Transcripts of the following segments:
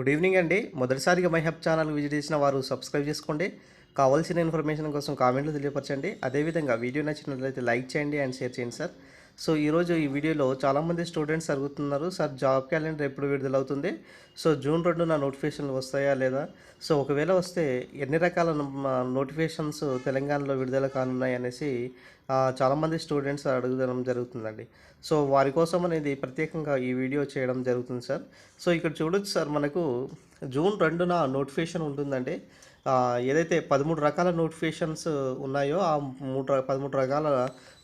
Good evening అండి. మొదటిసారిగా my హెప్ channel visit చేసిన వారు సబ్స్క్రైబ్ చేసుకోండి. కావాల్సిన ఇన్ఫర్మేషన్ కోసం కామెంట్లు తెలియపరచండి. అదేవిధంగా వీడియో నచ్చినట్లయితే లైక్ చేయండి అండ్ షేర్ చేయండి సార్. సో ఈరోజు ఈ వీడియోలో చాలామంది స్టూడెంట్స్ అడుగుతున్నారు సార్ జాబ్ క్యాలెండర్ ఎప్పుడు విడుదలవుతుంది? సో జూన్ రెండున నోటిఫికేషన్లు వస్తాయా లేదా? సో ఒకవేళ వస్తే ఎన్ని రకాల నోటిఫికేషన్స్ తెలంగాణలో విడుదల కానున్నాయి? అనేసి చాలామంది స్టూడెంట్స్ అడుగుదడం జరుగుతుందండి. సో వారి కోసం అనేది ప్రత్యేకంగా ఈ వీడియో చేయడం జరుగుతుంది సార్. సో ఇక్కడ చూడొచ్చు సార్ మనకు జూన్ రెండున నోటిఫికేషన్ ఉంటుందండి. ఏదైతే పదమూడు రకాల నోటిఫికేషన్స్ ఉన్నాయో ఆ మూడు పదమూడు రకాల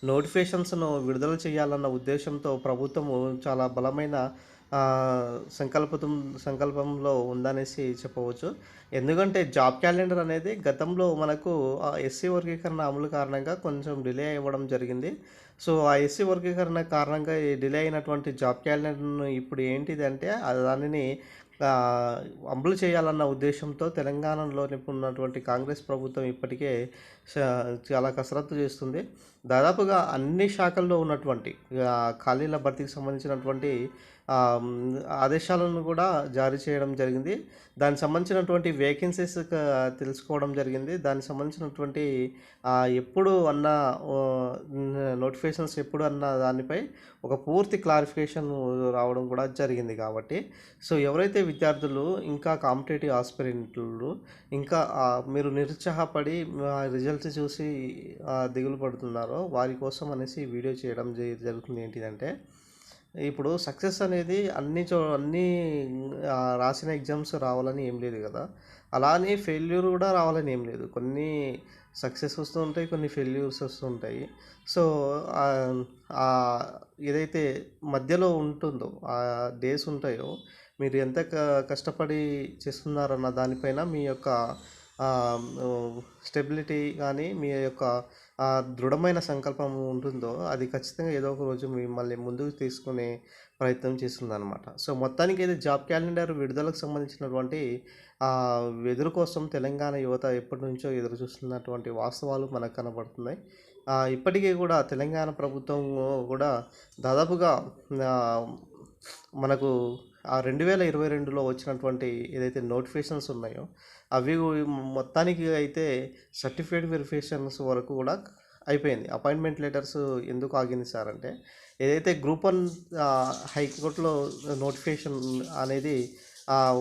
నోటిఫికేషన్స్ను విడుదల చేయాలన్న ఉద్దేశంతో ప్రభుత్వము చాలా బలమైన సంకల్పం సంకల్పంలో ఉందనేసి చెప్పవచ్చు. ఎందుకంటే జాబ్ క్యాలెండర్ అనేది గతంలో మనకు ఎస్సీ వర్గీకరణ అమలు కారణంగా కొంచెం డిలే అవ్వడం జరిగింది. సో ఆ ఎస్సీ వర్గీకరణ కారణంగా డిలే అయినటువంటి జాబ్ క్యాలెండర్ను ఇప్పుడు ఏంటిది అంటే దానిని అమలు చేయాలన్న ఉద్దేశంతో తెలంగాణలో ఉన్నటువంటి కాంగ్రెస్ ప్రభుత్వం ఇప్పటికే చాలా కసరత్తు చేస్తుంది. దాదాపుగా అన్ని శాఖల్లో ఉన్నటువంటి ఖాళీల భర్తీకి సంబంధించినటువంటి ఆదేశాలను కూడా జారీ చేయడం జరిగింది. దానికి సంబంధించినటువంటి వేకెన్సీస్ తెలుసుకోవడం జరిగింది. దానికి సంబంధించినటువంటి ఎప్పుడు అన్న నోటిఫికేషన్స్ ఎప్పుడు అన్న దానిపై ఒక పూర్తి క్లారిఫికేషన్ రావడం కూడా జరిగింది కాబట్టి. సో ఎవరైతే విద్యార్థులు ఇంకా కాంపిటేటివ్ ఆస్పిరెంట్లు ఇంకా మీరు నిరుత్సాహపడి రిజల్ట్స్ చూసి దిగులు పడుతున్నారో వారి కోసం అనేసి వీడియో చేయడం జరుగుతుంది ఏంటిదంటే ఇప్పుడు సక్సెస్ అనేది అన్ని చో అన్ని రాసిన ఎగ్జామ్స్ రావాలని ఏం లేదు కదా. అలానే ఫెయిల్యూర్ కూడా రావాలని ఏం లేదు. కొన్ని సక్సెస్ వస్తూ ఉంటాయి కొన్ని ఫెయిల్యూర్స్ వస్తుంటాయి సో ఏదైతే మధ్యలో ఉంటుందో ఆ డేస్ ఉంటాయో మీరు ఎంత కష్టపడి చేస్తున్నారన్న దానిపైన మీ యొక్క స్టెబిలిటీ కానీ మీ యొక్క దృఢమైన సంకల్పం ఉంటుందో అది ఖచ్చితంగా ఏదో ఒక రోజు మిమ్మల్ని ముందుకు తీసుకునే ప్రయత్నం చేస్తుందన్నమాట. సో మొత్తానికి అయితే జాబ్ క్యాలెండర్ విడుదలకు సంబంధించినటువంటి ఎదురు కోసం తెలంగాణ యువత ఎప్పటి నుంచో ఎదురు చూస్తున్నటువంటి వాస్తవాలు మనకు కనబడుతున్నాయి. ఇప్పటికీ కూడా తెలంగాణ ప్రభుత్వం కూడా దాదాపుగా మనకు ఆ రెండు వేల ఇరవై రెండులో వచ్చినటువంటి ఏదైతే నోటిఫికేషన్స్ ఉన్నాయో అవి మొత్తానికి అయితే సర్టిఫికేట్ వెరిఫికేషన్స్ వరకు కూడా అయిపోయింది. అపాయింట్మెంట్ లెటర్స్ ఎందుకు ఆగింది సార్ అంటే ఏదైతే గ్రూప్ వన్ హైకోర్టులో నోటిఫికేషన్ అనేది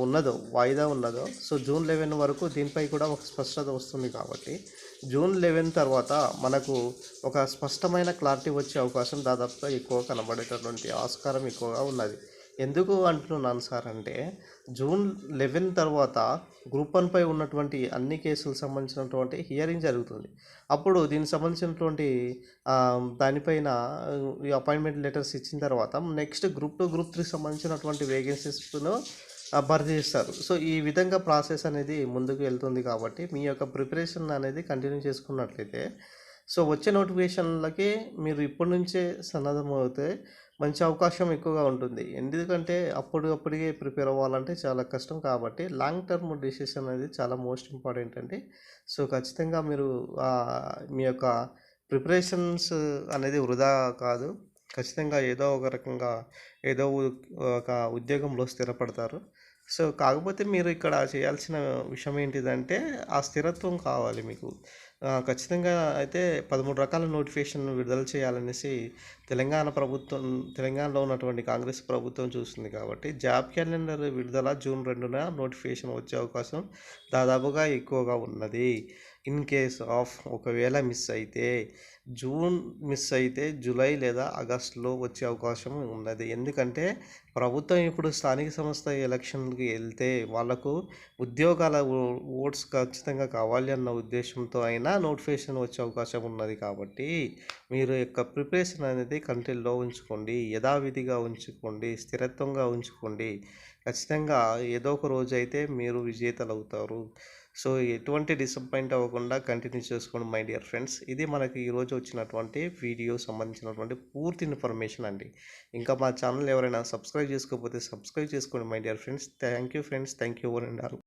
ఉన్నదో వాయిదా ఉన్నదో సో జూన్ లెవెన్ వరకు దీనిపై కూడా ఒక స్పష్టత వస్తుంది కాబట్టి జూన్ లెవెన్ తర్వాత మనకు ఒక స్పష్టమైన క్లారిటీ వచ్చే అవకాశం దాదాపుగా ఎక్కువ కనబడేటటువంటి ఆస్కారం ఎక్కువగా ఉన్నది. ఎందుకు అంటున్నాను సార్ అంటే జూన్ లెవెన్ తర్వాత గ్రూప్ వన్పై ఉన్నటువంటి అన్ని కేసులకు సంబంధించినటువంటి హియరింగ్ జరుగుతుంది. అప్పుడు దీనికి సంబంధించినటువంటి దానిపైన ఈ అపాయింట్మెంట్ లెటర్స్ ఇచ్చిన తర్వాత next group two group three సంబంధించినటువంటి వేకెన్సీస్ను భర్తీ చేస్తారు. సో ఈ విధంగా ప్రాసెస్ అనేది ముందుకు వెళ్తుంది కాబట్టి మీ యొక్క ప్రిపరేషన్ అనేది కంటిన్యూ చేసుకున్నట్లయితే సో వచ్చే నోటిఫికేషన్లకి మీరు ఇప్పటి నుంచే సన్నద్ధం అవుతే మంచి అవకాశం ఎక్కువగా ఉంటుంది. ఎందుకంటే అప్పుడు అప్పటికే ప్రిపేర్ అవ్వాలంటే చాలా కష్టం కాబట్టి లాంగ్ టర్మ్ డిసిషన్ అనేది చాలా మోస్ట్ ఇంపార్టెంట్ అండి. సో ఖచ్చితంగా మీరు మీ యొక్క ప్రిపరేషన్స్ అనేది వృధా కాదు. ఖచ్చితంగా ఏదో ఒక రకంగా ఏదో ఒక ఉద్యోగంలో స్థిరపడతారు. సో కాకపోతే మీరు ఇక్కడ చేయాల్సిన విషయం ఏంటిదంటే ఆ స్థిరత్వం కావాలి మీకు. ఖచ్చితంగా అయితే పదమూడు రకాల నోటిఫికేషన్ విడుదల చేయాలనేసి తెలంగాణ ప్రభుత్వం తెలంగాణలో ఉన్నటువంటి కాంగ్రెస్ ప్రభుత్వం చూస్తుంది కాబట్టి జాబ్ క్యాలెండర్ విడుదల జూన్ రెండున నోటిఫికేషన్ వచ్చే అవకాశం దాదాపుగా ఎక్కువగా ఉన్నది. ఇన్ కేస్ ఆఫ్ ఒకవేళ మిస్ అయితే జూన్ మిస్ అయితే జూలై లేదా ఆగస్టులో వచ్చే అవకాశం ఉన్నది. ఎందుకంటే ప్రభుత్వం ఇప్పుడు స్థానిక సంస్థ ఎలక్షన్కి వెళ్తే వాళ్ళకు ఉద్యోగాల ఓట్స్ ఖచ్చితంగా కావాలి అన్న ఉద్దేశంతో అయినా నోటిఫికేషన్ వచ్చే అవకాశం ఉన్నది కాబట్టి మీరు యొక్క ప్రిపరేషన్ అనేది కంట్రీలో ఉంచుకోండి. యథావిధిగా ఉంచుకోండి. స్థిరత్వంగా ఉంచుకోండి. ఖచ్చితంగా ఏదో ఒక రోజు అయితే మీరు విజేతలు అవుతారు సో ఎటువంటి డిసప్పాయింట్ అవ్వకుండా కంటిన్యూ చేసుకోండి మై డియర్ ఫ్రెండ్స్ ఇది మనకి ఈరోజు వచ్చినటువంటి వీడియో సంబంధించినటువంటి పూర్తి ఇన్ఫర్మేషన్ అండి. ఇంకా మా ఛానల్ ఎవరైనా సబ్స్క్రైబ్ చేసుకోకపోతే సబ్స్క్రైబ్ చేసుకోండి my dear friends thank you friends thank you and all